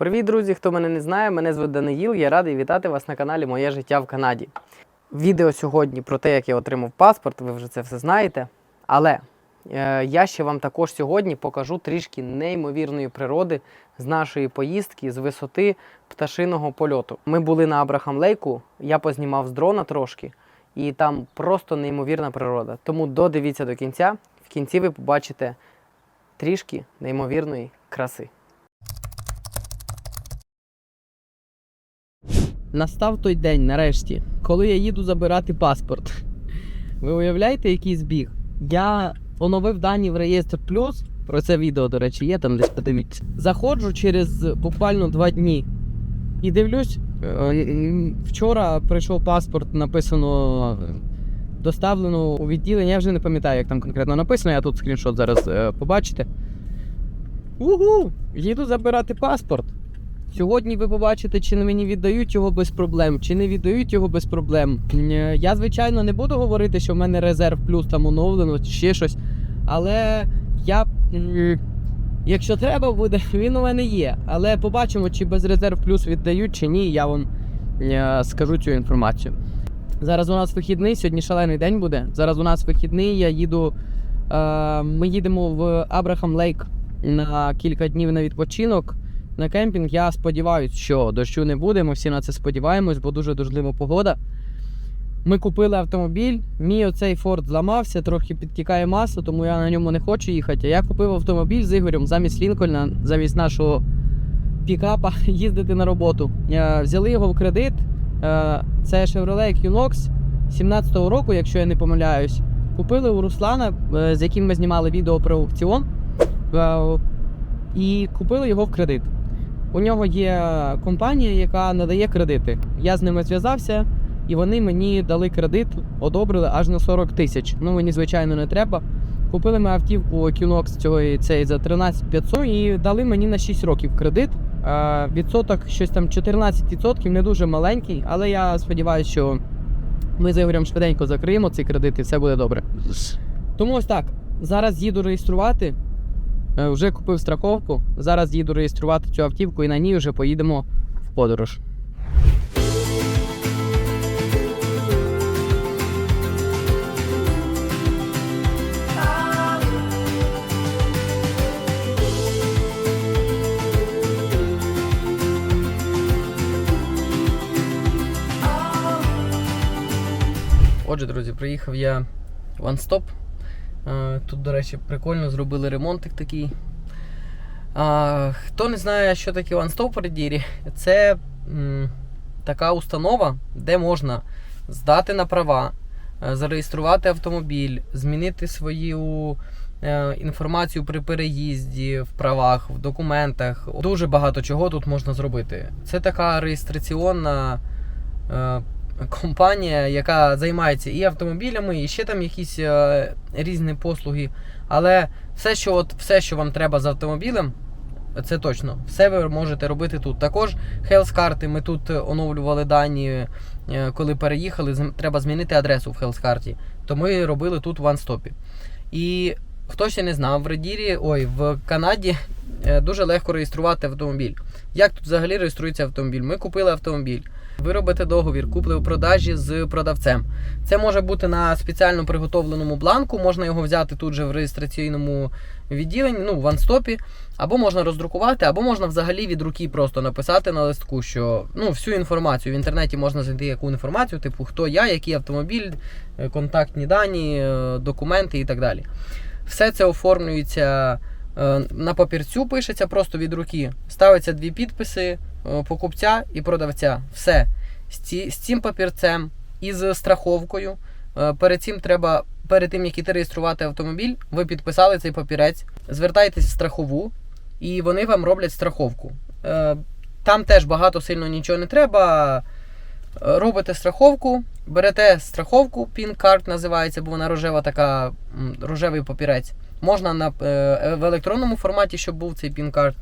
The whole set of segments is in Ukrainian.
Привіт, друзі! Хто мене не знає, мене звуть Даниїл. Я радий вітати вас на каналі Моє життя в Канаді. Відео сьогодні про те, як я отримав паспорт, ви вже це все знаєте. Але е, я ще вам також сьогодні покажу трішки неймовірної природи з нашої поїздки з висоти пташиного польоту. Ми були на Абрахам Лейку, я познімав з дрона трошки, і там просто неймовірна природа. Тому додивіться до кінця. В кінці ви побачите трішки неймовірної краси. Настав той день, нарешті, коли я їду забирати паспорт. Ви уявляєте, який збіг? Я оновив дані в реєстр плюс. Про це відео, до речі, є там десь подивіться. Заходжу через буквально два дні і дивлюсь. е, Вчора прийшов паспорт, написано доставлено у відділення. Я вже не пам'ятаю, як там конкретно написано. Я тут скріншот зараз е, побачите. Угу! Їду забирати паспорт. Сьогодні ви побачите, чи мені віддають його без проблем, чи не віддають його без проблем. Е, Я, звичайно, не буду говорити, що в мене резерв плюс там оновлено, чи ще щось. Але я. Якщо треба буде, він у мене є. Але побачимо, чи без резерв плюс віддають, чи ні. Я вам е, скажу цю інформацію. Зараз у нас вихідний, сьогодні шалений день буде. Зараз у нас вихідний, я їду. Е, ми їдемо в Абрахам Лейк на кілька днів на відпочинок на кемпінг. Я сподіваюся, що дощу не буде. Ми всі на це сподіваємось, бо дуже дождлива погода. Ми купили автомобіль. Мій оцей Форд зламався, трохи підтікає маса, тому я на ньому не хочу їхати. Я купив автомобіль з Ігорем замість Лінкольна, замість нашого пікапа їздити на роботу. Е, Взяли його в кредит. Е, Це Chevrolet Equinox 17-го року, якщо я не помиляюсь. Купили у Руслана, е, з яким ми знімали відео про аукціон. І купили його в кредит. У нього є компанія, яка надає кредити. Я з ними зв'язався, і вони мені дали кредит, одобрили аж на 40 тисяч. Ну мені звичайно не треба. Купили ми автівку Equinox цього цей за 13 500 і дали мені на 6 років кредит. Е, відсоток щось там 14%, не дуже маленький, але я сподіваюся, що ми з Ігорем швиденько закриємо цей кредит і все буде добре. Тому ось так. Зараз їду реєструвати. Е, Вже купив страховку. Зараз їду реєструвати цю автівку і на ній вже поїдемо в подорож. Отже, друзі, приїхав я в One Stop. Е, Тут, до речі, прикольно зробили ремонтик такий. Хто не знає, що таке One Stop в це така установа, де можна здати на права, е, зареєструвати автомобіль, змінити свою е, інформацію при переїзді в правах, в документах. Дуже багато чого тут можна зробити. Це така реєстраційна. е, компанія, яка займається і автомобілями, і ще там якісь е, різні послуги. Але все, що от, все, що вам треба з автомобілем, це точно. Все ви можете робити тут. Також Health-карти. Ми тут оновлювали дані, е, коли переїхали. Треба змінити адресу в Health-карті. То ми робили тут в OneStop. І хто ще не знав, в Редірі, ой, в Канаді е, дуже легко реєструвати автомобіль. Як тут взагалі реєструється автомобіль? Ми купили автомобіль. Ви робите договір купли-продажі з продавцем. Це може бути на спеціально приготовленому бланку, можна його взяти тут же в реєстраційному відділенні, ну, в анстопі, або можна роздрукувати, або можна взагалі від руки просто написати на листку, що ну, всю інформацію в інтернеті можна знайти яку інформацію, типу хто я, який автомобіль, е, контактні дані, е, документи і так далі. Все це оформлюється е, на папірцю, пишеться просто від руки. Ставиться дві підписи покупця і продавця. Все. З, цим папірцем і з страховкою. Е, Перед цим треба, перед тим як іти реєструвати автомобіль, ви підписали цей папірець, звертайтесь в страхову, і вони вам роблять страховку. Е, Там теж багато сильно нічого не треба. Робите страховку, берете страховку, пін-карт називається, бо вона рожева така, рожевий папірець. Можна на, е, в електронному форматі, щоб був цей пін-карт.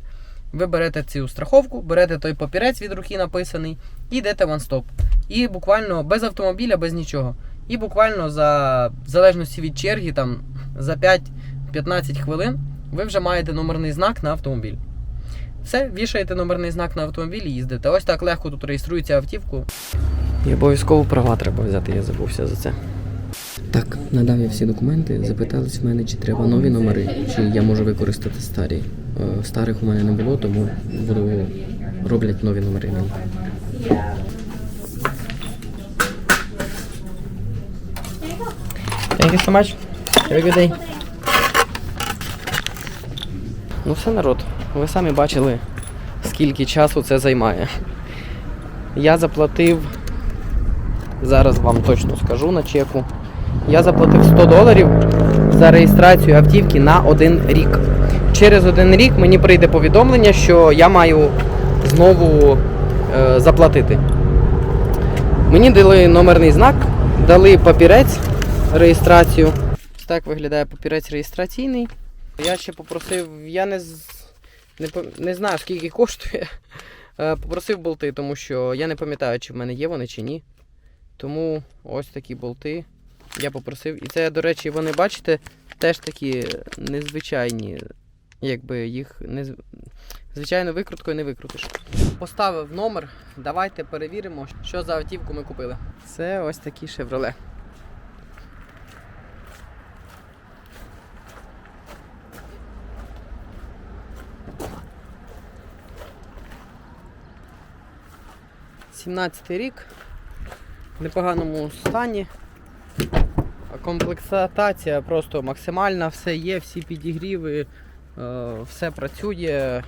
Ви берете цю страховку, берете той папірець від руки написаний і йдете в OneStop. І буквально без автомобіля, без нічого. І буквально за в залежності від черги, там за 5-15 хвилин ви вже маєте номерний знак на автомобіль. Все, вішаєте номерний знак на автомобіль і їздите. Ось так легко тут реєструється автівку. І обов'язково права треба взяти, я забувся за це. Так, надав я всі документи, запитались в мене, чи треба нові номери, чи я можу використати старі. Е, Старих у мене не було, тому буду роблять нові номери. Thank you so much. Have a good day. Ну все, народ, ви самі бачили, скільки часу це займає. Я заплатив, зараз вам точно скажу на чеку. Я заплатив 100 доларів за реєстрацію автівки на один рік. Через один рік мені прийде повідомлення, що я маю знову е, заплатити. Мені дали номерний знак, дали папірець реєстрацію. Так виглядає папірець реєстраційний. Я ще попросив, я не, не, не знаю скільки коштує. Е, Попросив болти, тому що я не пам'ятаю, чи в мене є вони чи ні. Тому ось такі болти я попросив. І це, до речі, вони, бачите, теж такі незвичайні. Якби їх не звичайно викруткою не викрутиш. Поставив номер. Давайте перевіримо, що за автівку ми купили. Це ось такі Chevrolet. Сімнадцятий рік. В непоганому стані. Комплектація просто максимальна, все є, всі підігріви, е, все працює.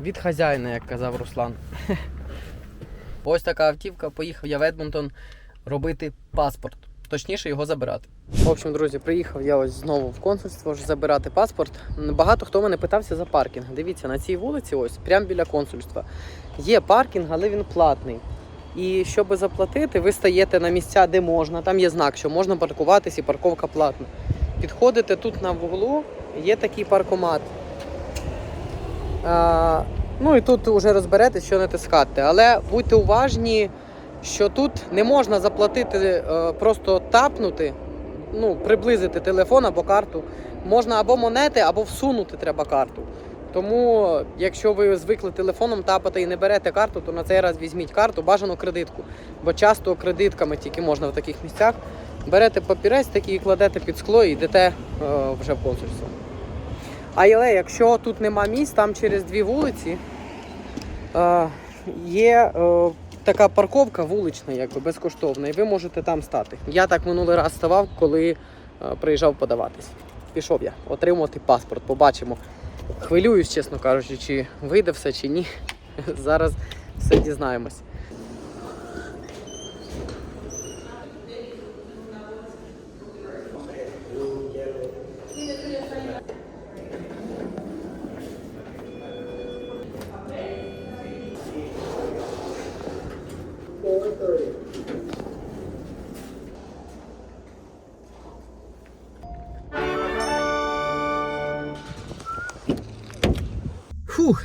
Від хазяїна, як казав Руслан. Ось така автівка. Поїхав я в Едмонтон робити паспорт. Точніше його забирати. В общем, друзі, приїхав я ось знову в консульство забирати паспорт. Багато хто мене питався за паркінг. Дивіться, на цій вулиці, ось прямо біля консульства, є паркінг, але він платний. І щоб заплатити, ви стаєте на місця, де можна. Там є знак, що можна паркуватись і парковка платна. Підходите тут на вуглу, є такий паркомат. А, ну і тут вже розберетесь, що натискати. Але будьте уважні, що тут не можна заплатити, е, просто тапнути, ну, приблизити телефон або карту. Можна або монети, або всунути треба карту. Тому, якщо ви звикли телефоном тапати і не берете карту, то на цей раз візьміть карту, бажано кредитку. Бо часто кредитками тільки можна в таких місцях. Берете папірець такий, кладете під скло і йдете е, вже в консульство. Але якщо тут нема місць, там через дві вулиці е, є е, така парковка вулична, якби безкоштовна, і ви можете там стати. Я так минулий раз ставав, коли е, приїжджав подаватись. Пішов я отримувати паспорт, побачимо. Хвилююсь, чесно кажучи, чи вийде все, чи ні. Зараз все дізнаємось.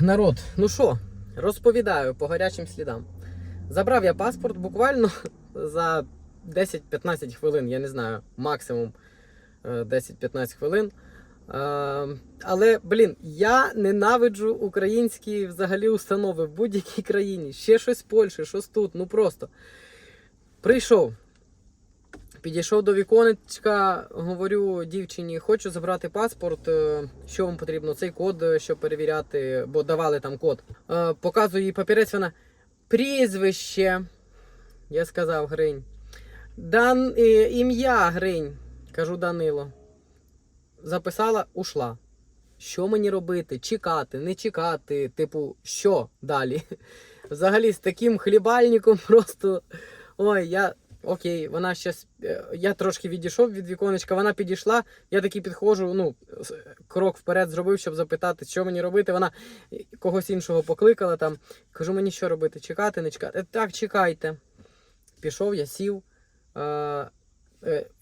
Народ, ну що, розповідаю по гарячим слідам. Забрав я паспорт буквально за 10-15 хвилин, я не знаю, максимум е, 10-15 хвилин. Е, Але, блін, я ненавиджу українські взагалі установи в будь-якій країні. Ще щось в Польщі, щось тут, ну просто. Прийшов. Підійшов до віконечка, говорю дівчині, хочу забрати паспорт. е, Що вам потрібно? Цей код, е, щоб перевіряти, бо давали там код. Е, Показую їй папірець, вона прізвище. Я сказав Гринь. Дан... Ім'я Гринь. Кажу Данило. Записала, ушла. Що мені робити? Чекати, не чекати. Типу, що далі? Взагалі, з таким хлібальником просто. Ой, я. Окей, вона щас. е, Я трошки відійшов від віконечка, вона підійшла, я таки підходжу, ну, крок вперед зробив, щоб запитати, що мені робити. Вона е, когось іншого покликала там. Кажу, мені що робити? Чекати, не чекати. «Е, Так, чекайте. Пішов, я сів.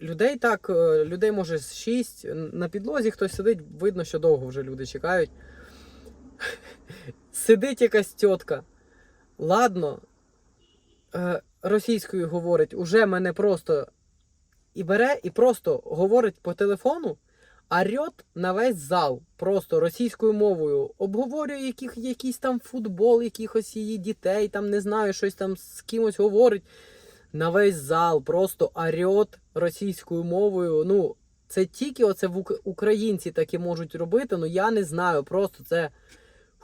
Людей так, людей може з шість. На підлозі хтось сидить, видно, що довго вже люди чекають. Сидить якась тітка. Ладно, російською говорить, уже мене просто і бере, і просто говорить по телефону, Арьот на весь зал, просто російською мовою, обговорює яких, якийсь там футбол, якихось її дітей, там не знаю, щось там з кимось говорить. На весь зал, просто арьот російською мовою. Ну, це тільки оце в Ук- українці такі можуть робити, ну я не знаю. Просто це.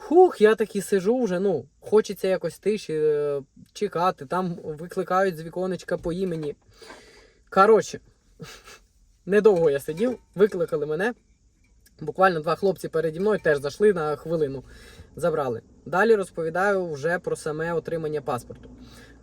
Хух, я таки сижу вже, ну, хочеться якось тиші е, чекати, там викликають з віконечка по імені. Коротше, недовго я сидів, викликали мене. Буквально два хлопці переді мною теж зайшли на хвилину, забрали. Далі розповідаю вже про саме отримання паспорту.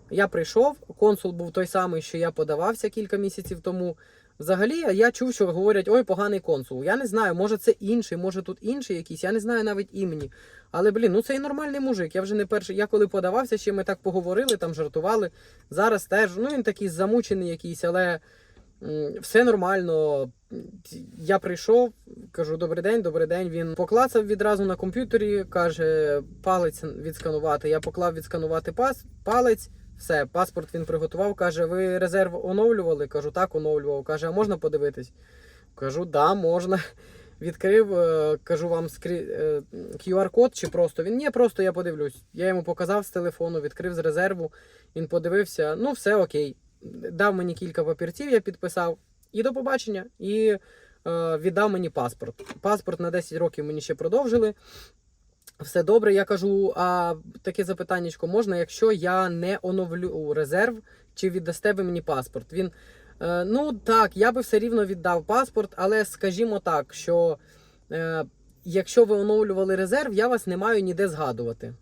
Я прийшов, консул був той самий, що я подавався кілька місяців тому. Взагалі, я чув, що говорять, ой, поганий консул. Я не знаю, може це інший, може тут інший якийсь, я не знаю навіть імені. Але блін, ну це і нормальний мужик. Я вже не перший. Я коли подавався, ще ми так поговорили, там жартували. Зараз теж, ну він такий замучений якийсь, але все нормально. Я прийшов, кажу, добрий день, добрий день. Він поклацав відразу на комп'ютері, каже, палець відсканувати. Я поклав відсканувати пас, палець. Все, паспорт він приготував. Каже, ви резерв оновлювали? Кажу, так, оновлював. Каже, а можна подивитись? Кажу, да, можна. Відкрив, е, кажу вам е, QR-код чи просто він. Ні, просто я подивлюсь. Я йому показав з телефону, відкрив з резерву. Він подивився, ну все окей. Дав мені кілька папірців, я підписав. І до побачення. І е, віддав мені паспорт. Паспорт на 10 років мені ще продовжили. Все добре, я кажу, а таке запитаннячко можна, якщо я не оновлю резерв, чи віддасте ви мені паспорт? Він, е, ну так, я би все рівно віддав паспорт, але скажімо так, що е, якщо ви оновлювали резерв, я вас не маю ніде згадувати.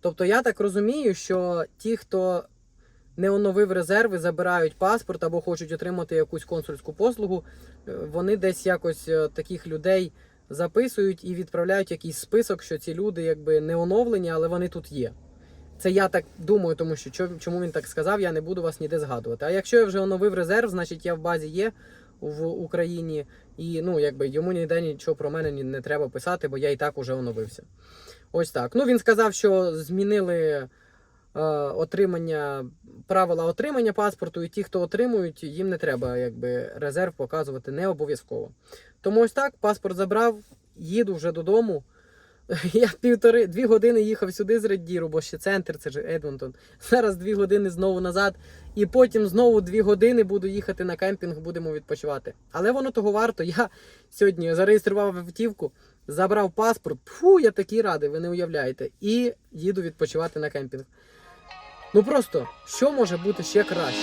Тобто я так розумію, що ті, хто не оновив резерви, забирають паспорт або хочуть отримати якусь консульську послугу, е, вони десь якось е, таких людей записують і відправляють якийсь список, що ці люди якби не оновлені, але вони тут є. Це я так думаю, тому що чому він так сказав, я не буду вас ніде згадувати. А якщо я вже оновив резерв, значить я в базі є в Україні, і ну якби йому ніде нічого про мене не треба писати, бо я і так уже оновився. Ось так. Ну він сказав, що змінили отримання правила отримання паспорту, і ті, хто отримують, їм не треба якби резерв показувати не обов'язково. Тому ось так, паспорт забрав, їду вже додому. Я півтори дві години їхав сюди з Реддіру, бо ще центр, це ж Едмонтон. Зараз дві години знову назад, і потім знову дві години буду їхати на кемпінг, будемо відпочивати. Але воно того варто. Я сьогодні зареєстрував автівку, забрав паспорт. Фу, я такий радий, ви не уявляєте. І їду відпочивати на кемпінг. Ну просто що може бути ще краще?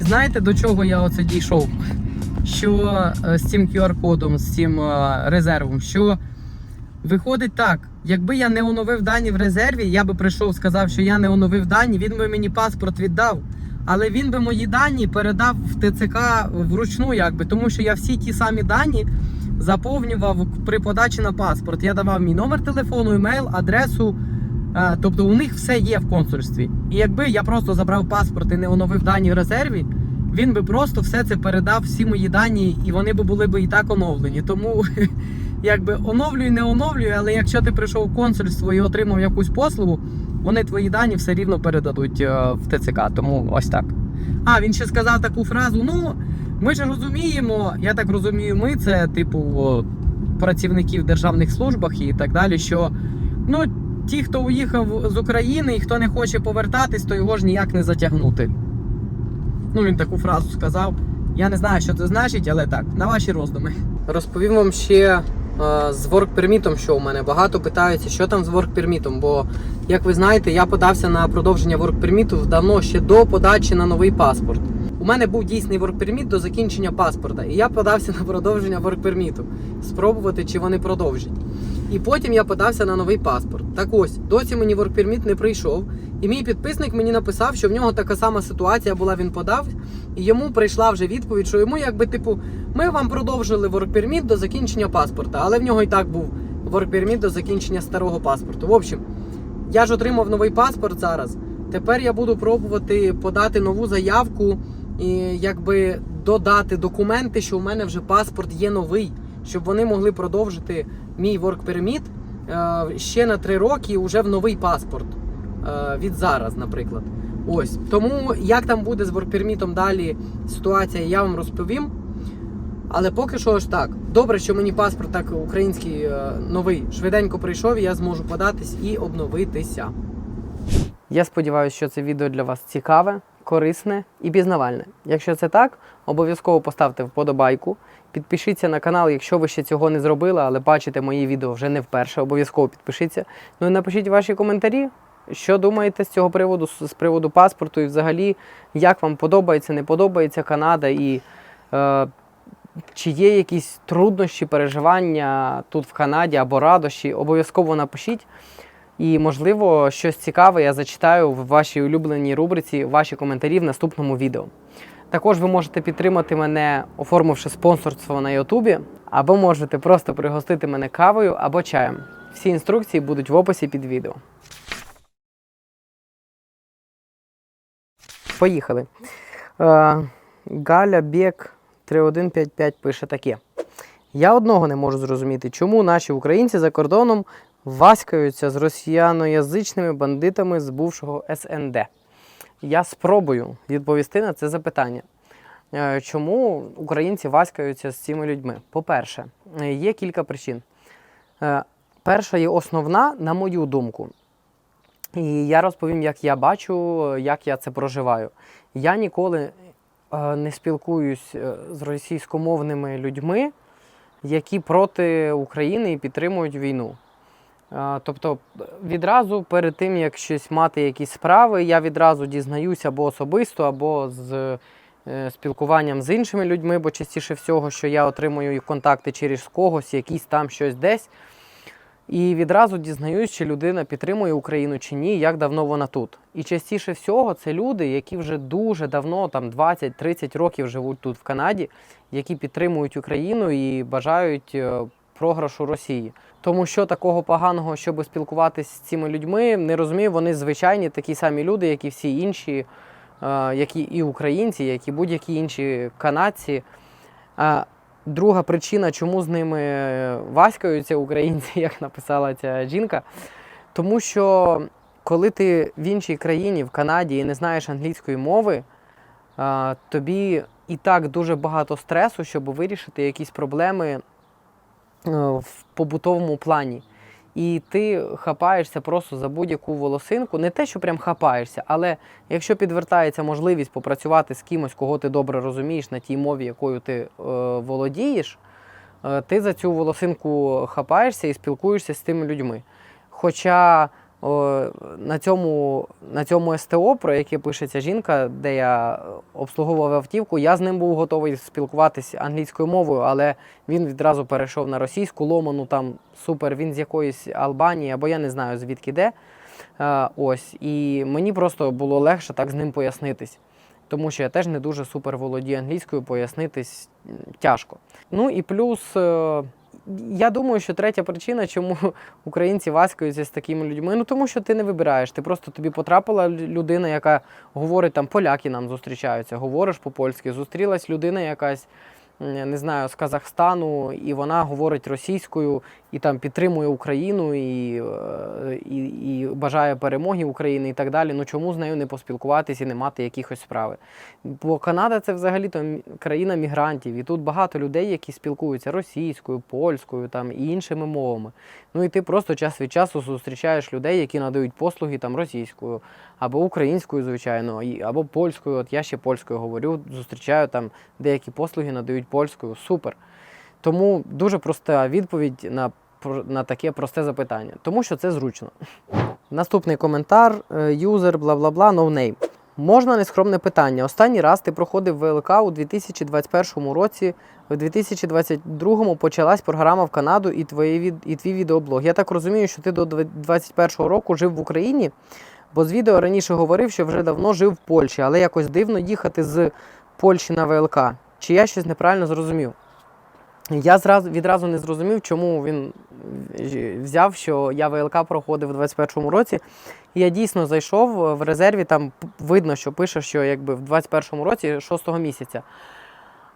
Знаєте, до чого я оце дійшов? Що е, з цим QR-кодом, з цим е, резервом, що виходить так, якби я не оновив дані в резерві, я би прийшов, сказав, що я не оновив дані, він би мені паспорт віддав. Але він би мої дані передав в ТЦК вручну, якби, тому що я всі ті самі дані заповнював при подачі на паспорт. Я давав мій номер телефону, емейл, адресу. Е, Тобто у них все є в консульстві. І якби я просто забрав паспорт і не оновив дані в резерві, він би просто все це передав, всі мої дані, і вони би були б і так оновлені. Тому якби оновлюй, не оновлюй, але якщо ти прийшов в консульство і отримав якусь послугу, вони твої дані все рівно передадуть е, в ТЦК. Тому ось так. А, він ще сказав таку фразу: ну, ми ж розуміємо, я так розумію, ми це, типу, о, працівники в державних службах і так далі, що ну, ті, хто уїхав з України і хто не хоче повертатись, то його ж ніяк не затягнути. Ну, він таку фразу сказав. Я не знаю, що це значить, але так, на ваші роздуми. Розповім вам ще з ворк-пермітом, що у мене. Багато питаються, що там з ворк-пермітом, бо, як ви знаєте, я подався на продовження ворк-перміту давно ще до подачі на новий паспорт. У мене був дійсний ворк-перміт до закінчення паспорта, і я подався на продовження ворк-перміту. Спробувати, чи вони продовжать. І потім я подався на новий паспорт. Так ось, досі мені воркперміт не прийшов. І мій підписник мені написав, що в нього така сама ситуація була, він подав, і йому прийшла вже відповідь, що йому, якби, типу, ми вам продовжили воркперміт до закінчення паспорта, але в нього і так був воркперміт до закінчення старого паспорту. В общем, я ж отримав новий паспорт зараз. Тепер я буду пробувати подати нову заявку і якби додати документи, що у мене вже паспорт є новий, щоб вони могли продовжити мій work permit е, ще на 3 роки вже в новий паспорт. е, Від зараз, наприклад. Ось. Тому як там буде з permit далі ситуація, я вам розповім. Але поки що ж так. Добре, що мені паспорт так український е, новий швиденько прийшов, і я зможу податись і обновитися. Я сподіваюся, що це відео для вас цікаве, корисне і пізнавальне. Якщо це так, обов'язково поставте вподобайку. Підпишіться на канал, якщо ви ще цього не зробили, але бачите мої відео вже не вперше. Обов'язково підпишіться. Ну і напишіть ваші коментарі. Що думаєте з цього приводу, з приводу паспорту, і взагалі, як вам подобається, не подобається Канада, і е, чи є якісь труднощі, переживання тут в Канаді або радощі, обов'язково напишіть. І, можливо, щось цікаве я зачитаю в вашій улюбленій рубриці ваші коментарі в наступному відео. Також ви можете підтримати мене, оформивши спонсорство на Ютубі, або можете просто пригостити мене кавою або чаєм. Всі інструкції будуть в описі під відео. Поїхали. Е, Галя Бєк 3155 пише таке. Я одного не можу зрозуміти, чому наші українці за кордоном васькаються з росіяноязичними бандитами з бувшого СНД. Я спробую відповісти на це запитання. Е, Чому українці васькаються з цими людьми? По-перше, е, є кілька причин. Е, Перша і основна, на мою думку, і я розповім, як я бачу, як я це проживаю. Я ніколи не спілкуюсь з російськомовними людьми, які проти України і підтримують війну. Тобто, відразу перед тим, як щось мати якісь справи, я відразу дізнаюся або особисто, або з е, спілкуванням з іншими людьми, бо частіше всього, що я отримую їх контакти через когось, якісь там щось десь. І відразу дізнаюсь, чи людина підтримує Україну чи ні, як давно вона тут. І частіше всього це люди, які вже дуже давно, там 20-30 років живуть тут в Канаді, які підтримують Україну і бажають е, програшу Росії. Тому що такого поганого, щоб спілкуватися з цими людьми, не розумію, вони звичайні такі самі люди, як і всі інші, е, які і українці, як і будь-які інші канадці. А Друга причина, чому з ними васькаються українці, як написала ця жінка, тому що коли ти в іншій країні, в Канаді, і не знаєш англійської мови, тобі і так дуже багато стресу, щоб вирішити якісь проблеми е, в побутовому плані. І ти хапаєшся просто за будь-яку волосинку. Не те, що прям хапаєшся, але якщо підвертається можливість попрацювати з кимось, кого ти добре розумієш на тій мові, якою ти е, володієш, е, ти за цю волосинку хапаєшся і спілкуєшся з тими людьми. Хоча на, цьому, на цьому СТО, про яке пишеться жінка, де я обслуговував автівку, я з ним був готовий спілкуватися англійською мовою, але він відразу перейшов на російську ломану, там супер, він з якоїсь Албанії, або я не знаю звідки де. Е, ось, і мені просто було легше так з ним пояснитись. Тому що я теж не дуже супер володію англійською, пояснитись тяжко. Ну і плюс, е, я думаю, що третя причина, чому українці васкаються з такими людьми, ну тому що ти не вибираєш. Ти просто тобі потрапила людина, яка говорить, там поляки нам зустрічаються, говориш по-польськи, зустрілась людина якась. Не знаю, з Казахстану, і вона говорить російською і там підтримує Україну і, е, і, і бажає перемоги України і так далі. Ну чому з нею не поспілкуватися і не мати якихось справи? Бо Канада це взагалі-то країна мігрантів, і тут багато людей, які спілкуються російською, польською там і іншими мовами. Ну і ти просто час від часу зустрічаєш людей, які надають послуги там російською або українською, звичайно, або польською. От я ще польською говорю, зустрічаю там деякі послуги надають польською. Супер. Тому дуже проста відповідь на, на таке просте запитання, тому що це зручно. Наступний коментар: е, юзер, бла бла бла, no name. Можна нескромне питання. Останній раз ти проходив ВЛК у 2021 році, в 2022 почалась програма в Канаду і, твої і твій відеоблог. Я так розумію, що ти до 2021 року жив в Україні, бо з відео раніше говорив, що вже давно жив в Польщі, але якось дивно їхати з Польщі на ВЛК. Чи я щось неправильно зрозумів? Я зразу відразу не зрозумів, чому він е, взяв, що я ВЛК проходив у 21-му році. Я дійсно зайшов в резерві, там видно, що пише, що якби в 21-му році 6-го місяця.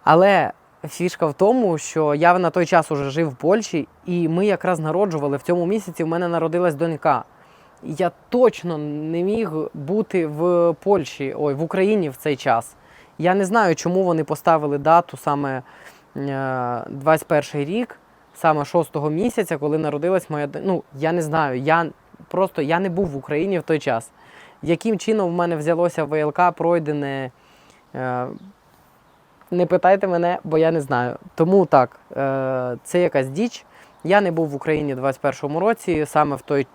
Але фішка в тому, що я на той час уже жив в Польщі, і ми якраз народжували в цьому місяці. В мене народилась донька. Я точно не міг бути в Польщі, ой, в Україні в цей час. Я не знаю, чому вони поставили дату саме е, 21 рік, саме 6 місяця, коли народилась моя. Ну, я не знаю. Я просто я не був в Україні в той час. Яким чином в мене взялося ВЛК пройдене? Е, не питайте мене, бо я не знаю. Тому так, е, це якась діч. Я не був в Україні в 21-му році, саме в той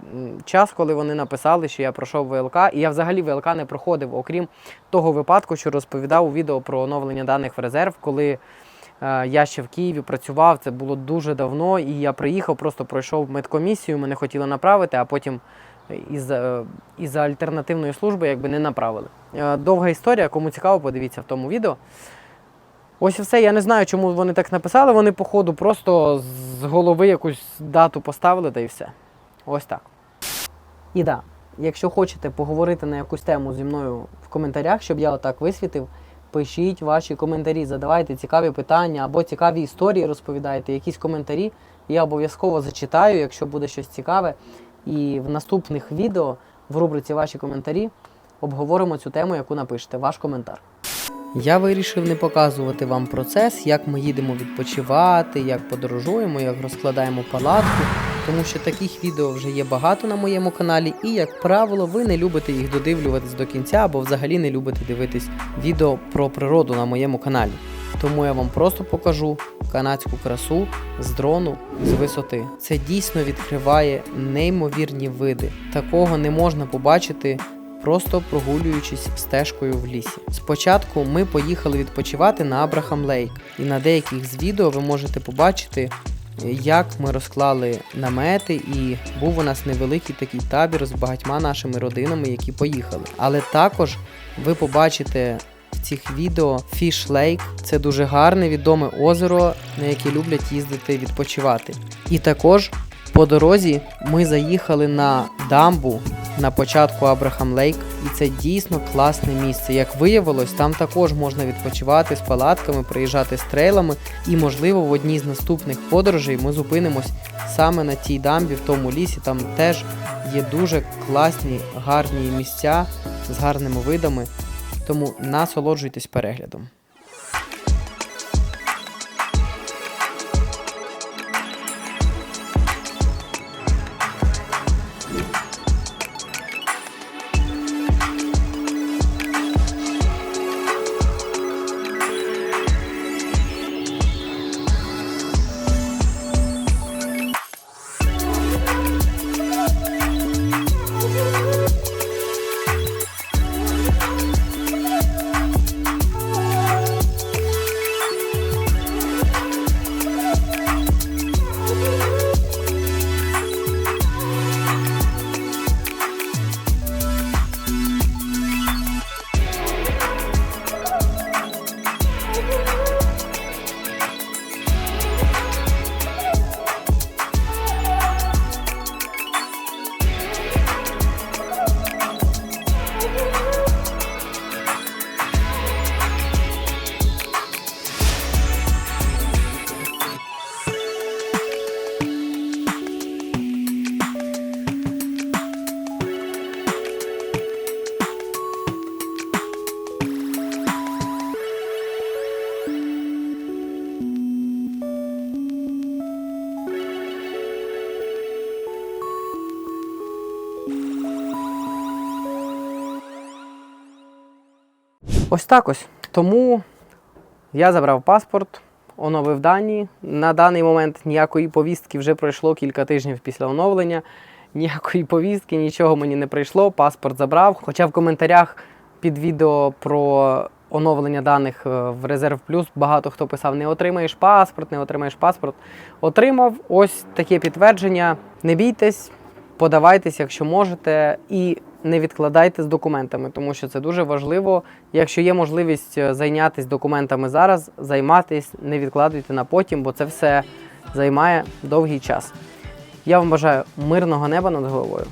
час, коли вони написали, що я пройшов ВЛК. І я взагалі ВЛК не проходив, окрім того випадку, що розповідав у відео про оновлення даних в резерв, коли е, я ще в Києві працював. Це було дуже давно, і я приїхав, просто пройшов медкомісію, мене хотіли направити, а потім із, е, із альтернативної служби якби не направили. Е, Довга історія, кому цікаво, подивіться в тому відео. Ось і все. Я не знаю, чому вони так написали. Вони, походу, просто з голови якусь дату поставили, та і все. Ось так. І да, якщо хочете поговорити на якусь тему зі мною в коментарях, щоб я отак висвітив, пишіть ваші коментарі, задавайте цікаві питання або цікаві історії розповідайте, якісь коментарі. Я обов'язково зачитаю, якщо буде щось цікаве. І в наступних відео в рубриці Ваші коментарі обговоримо цю тему, яку напишете, ваш коментар. Я вирішив не показувати вам процес, як ми їдемо відпочивати, як подорожуємо, як розкладаємо палатку, тому що таких відео вже є багато на моєму каналі, і, як правило, ви не любите їх додивлюватись до кінця або взагалі не любите дивитись відео про природу на моєму каналі. Тому я вам просто покажу канадську красу з дрону з висоти. Це дійсно відкриває неймовірні види. Такого не можна побачити просто прогулюючись стежкою в лісі. Спочатку ми поїхали відпочивати на Абрахам Лейк, і на деяких з відео ви можете побачити, як ми розклали намети, і був у нас невеликий такий табір з багатьма нашими родинами, які поїхали. Але також ви побачите в цих відео Fish Lake. Це дуже гарне відоме озеро, на яке люблять їздити відпочивати. І також по дорозі ми заїхали на дамбу на початку Абрахам Лейк, і це дійсно класне місце. Як виявилось, там також можна відпочивати з палатками, приїжджати з трейлами, і, можливо, в одній з наступних подорожей ми зупинимось саме на тій дамбі, в тому лісі. Там теж є дуже класні, гарні місця з гарними видами. Тому насолоджуйтесь переглядом. Ось так ось. Тому я забрав паспорт, оновив дані. На даний момент ніякої повістки вже пройшло кілька тижнів після оновлення. Ніякої повістки, нічого мені не прийшло. Паспорт забрав. Хоча в коментарях під відео про оновлення даних е, в Резерв Плюс багато хто писав: не отримаєш паспорт, не отримаєш паспорт. Отримав ось таке підтвердження. Не бійтесь, подавайтесь, якщо можете. І не відкладайте з документами, тому що це дуже важливо. Якщо є можливість е, зайнятися документами зараз, займатись, не відкладуйте на потім, бо це все займає довгий час. Я вам бажаю мирного неба над головою.